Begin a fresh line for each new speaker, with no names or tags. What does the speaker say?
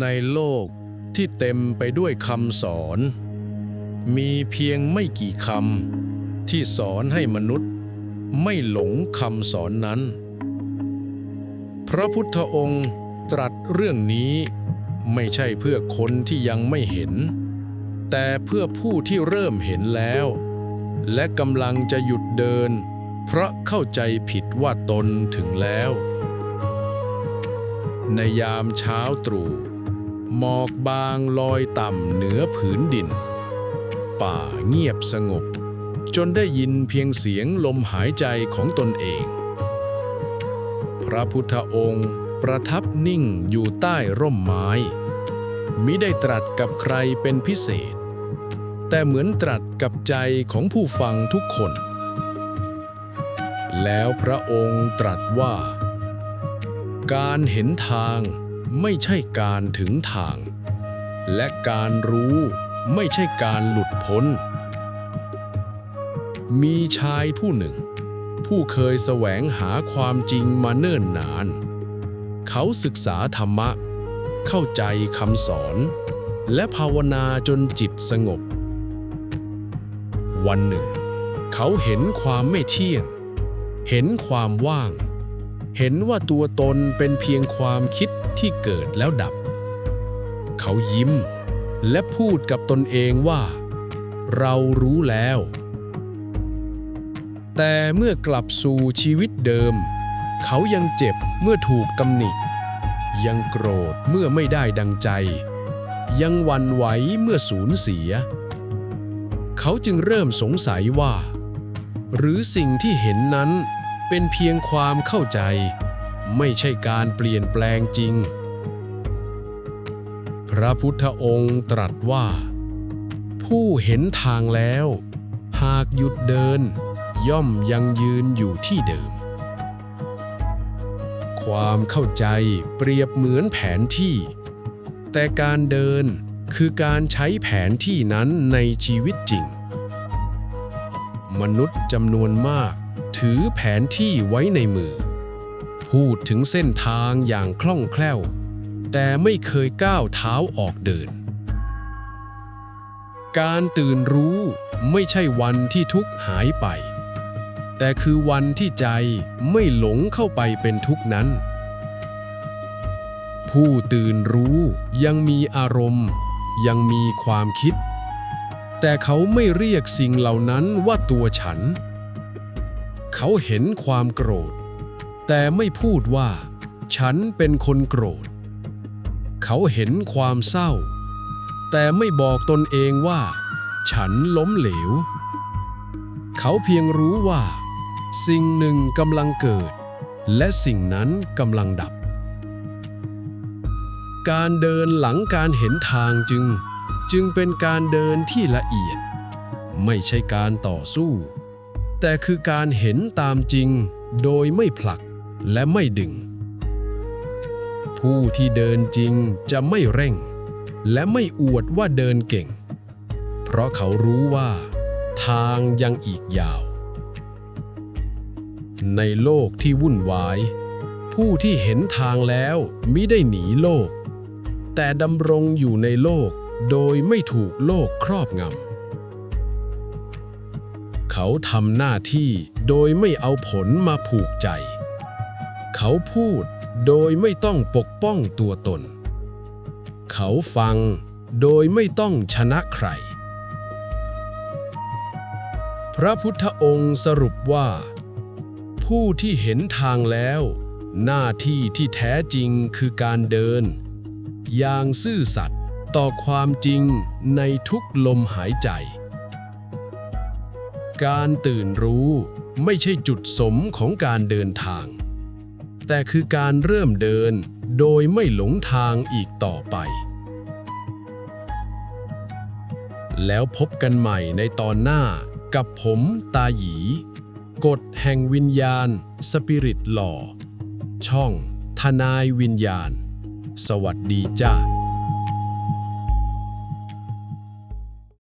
ในโลกที่เต็มไปด้วยคำสอน มีเพียงไม่กี่คำที่สอนให้มนุษย์ ไม่หลงคำสอนนั้น พระพุทธองค์ตรัสเรื่องนี้ไม่ใช่เพื่อคนที่ยังไม่เห็น แต่เพื่อผู้ที่เริ่มเห็นแล้ว และกำลังจะหยุดเดิน เพราะเข้าใจผิดว่าตนถึงแล้ว ในยามเช้าตรู่ หมอกบางลอยต่ำเหนือผืนดิน ป่าเงียบสงบ จนได้ยินเพียงเสียงลมหายใจของตนเอง พระพุทธองค์ประทับนิ่งอยู่ใต้ร่มไม้มิได้ตรัสกับใครเป็นพิเศษ แต่เหมือนตรัสกับใจของผู้ฟังทุกคน แล้วพระองค์ตรัสว่า การเห็นทาง ไม่ใช่การถึงทาง และการรู้ไม่ใช่การหลุดพ้น มีชายผู้หนึ่ง ผู้เคยแสวงหาความจริงมาเนิ่นนาน เขาศึกษาธรรมะ เข้าใจคำสอน และภาวนาจนจิตสงบ วันหนึ่ง เขาเห็นความไม่เที่ยง เห็นความว่าง เห็นว่าตัวตนเป็นเพียงความคิด ที่เกิดแล้วดับ เขายิ้ม และพูดกับตนเองว่า เรารู้แล้ว แต่เมื่อกลับสู่ชีวิตเดิม เขายังเจ็บเมื่อถูกตำหนิ ยังโกรธเมื่อไม่ได้ดังใจ ยังวันไหวเมื่อสูญเสีย เขาจึงเริ่มสงสัยว่า หรือสิ่งที่เห็นนั้นเป็นเพียงความเข้าใจ ไม่ใช่การเปลี่ยนแปลงจริง พระพุทธองค์ตรัสว่า ผู้เห็นทางแล้ว หากหยุดเดิน ย่อมยังยืนอยู่ที่เดิม ความเข้าใจเปรียบเหมือนแผนที่ แต่การเดินคือการใช้แผนที่นั้นในชีวิตจริง มนุษย์จำนวนมาก ถือแผนที่ไว้ในมือ พูดถึงเส้นทางอย่างคล่องแคล่ว แต่ไม่เคยก้าวเท้าออกเดิน การตื่นรู้ไม่ใช่วันที่ทุกหายไป แต่คือวันที่ใจไม่หลงเข้าไปเป็นทุกนั้น ผู้ตื่นรู้ยังมีอารมณ์ ยังมีความคิด แต่เขาไม่เรียกสิ่งเหล่านั้นว่าตัวฉัน เขาเห็นความโกรธ แต่ไม่พูดว่า ฉันเป็นคนโกรธ เขาเห็นความเศร้า แต่ไม่บอกตนเองว่า ฉันล้มเหลว เขาเพียงรู้ว่า สิ่งหนึ่งกำลังเกิด และสิ่งนั้นกำลังดับ การเดินหลังการเห็นทางจึง จึงเป็นการเดินที่ละเอียด ไม่ใช่การต่อสู้ แต่คือการเห็นตามจริงโดยไม่ผลัก และไม่ดึง ผู้ที่เดินจริงจะไม่เร่ง และไม่อวดว่าเดินเก่ง เพราะเขารู้ว่า ทางยังอีกยาว ในโลกที่วุ่นวาย ผู้ที่เห็นทางแล้วมิได้หนีโลก แต่ดำรงอยู่ในโลกโดยไม่ถูกโลกครอบงำเขาทำหน้าที่โดยไม่เอาผลมาผูกใจ เขาพูดโดยไม่ต้องปกป้องตัวตน เขาฟังโดยไม่ต้องชนะใคร พระพุทธองค์สรุปว่า ผู้ที่เห็นทางแล้ว หน้าที่ที่แท้จริงคือการเดิน อย่างซื่อสัตย์ต่อความจริงในทุกลมหายใจ การตื่นรู้ไม่ใช่จุดสมของการเดินทาง แต่คือการเริ่มเดินโดยไม่หลงทางอีกต่อไป แล้วพบกันใหม่ในตอนหน้ากับผมตาหยี กฎแห่งวิญญาณ สปิริตหล่อ ช่อง ทนายวิญญาณ สวัสดีจ้า